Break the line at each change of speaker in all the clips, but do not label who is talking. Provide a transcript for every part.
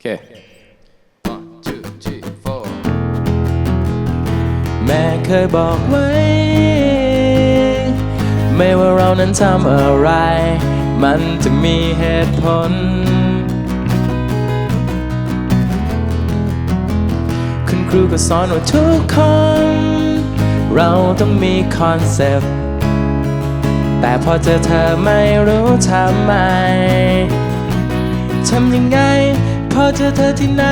เค one two three four
แม่เคยบอกไว้ ไม่ว่าเรานั้นทำอะไร มันจะมีเหตุผล คุณครูก็สอนว่าทุกคน เราต้องมีคอนเซปต์ แต่พอเจอเธอไม่รู้ทำไมทำยังไง พอเจอเธอที่ไหน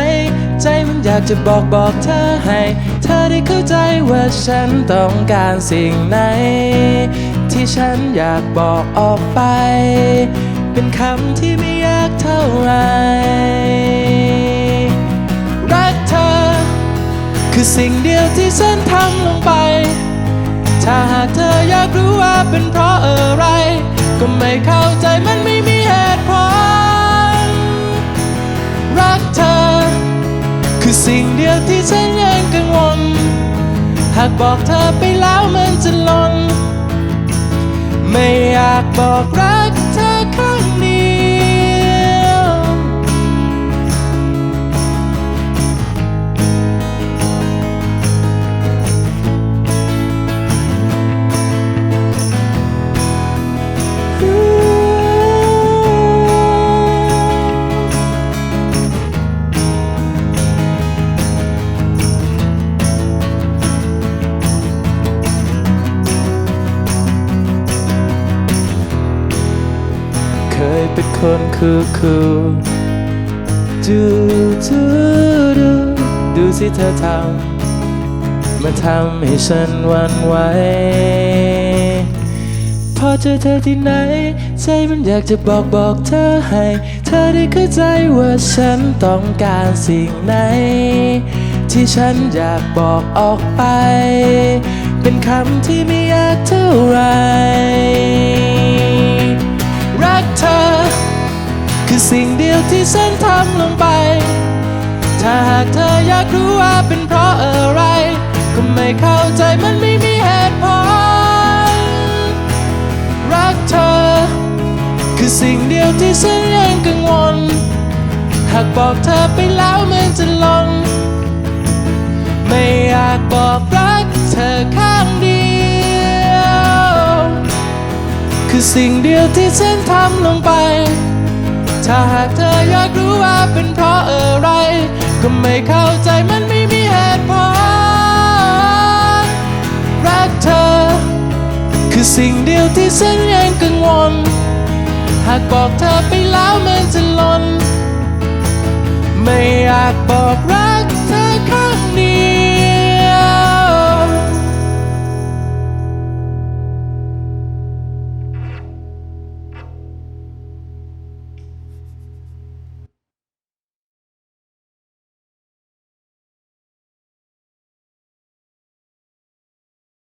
ใจมันอยากจะบอกบอกเธอให้ เธอได้เข้าใจว่าฉันต้องการสิ่งไหน ที่ฉันอยากบอกออกไป เป็นคำที่ไม่ยากเท่าไหรรักเธอ คือสิ่งเดียวที่ฉันทำลงไป ถ้าหากเธออยากรู้ว่าเป็นเพราะอะไร ก็ไม่เข้าใจมันไม่ หากบอกเธอไปแล้วมันจะหลนไม่อยากบอกรั ยเป็นคนคือคือดูดูดูดูสิเธอทำมาทำให้ฉันหวันไหวพอเจอเธอที่ไหน ใจมันอยากจะบอกบอกเธอให้ เธอได้เข้าใจว่าฉันต้องการสิ่งไหน ที่ฉันอยากบอกออกไป เป็นคำที่ไม่ยากเท่าไหรรั สิ่งเดียวที่ฉันทำลงไป ถ้าหากเธออยากรู้ว่าเป็นเพราะอะไร ก็ไม่เข้าใจมันไม่มีเหตุผล รักเธอ คือสิ่งเดียวที่ฉันยังกังวล หากบอกเธอไปแล้วมันจะหลง ไม่อยากบอกรักเธอข้างเดียว คือสิ่งเดียวที่ฉันทำลงไป ถ้าหากเธออยากรู้ว่าเป็นเพราะอะไร ก็ไม่เข้าใจมันไม่มีเหตุผลรักเธอ คือสิ่งเดียวที่ฉันยังกังวล หากบอกเธอไปแล้วมันจะลน ไม่อยากบอกรั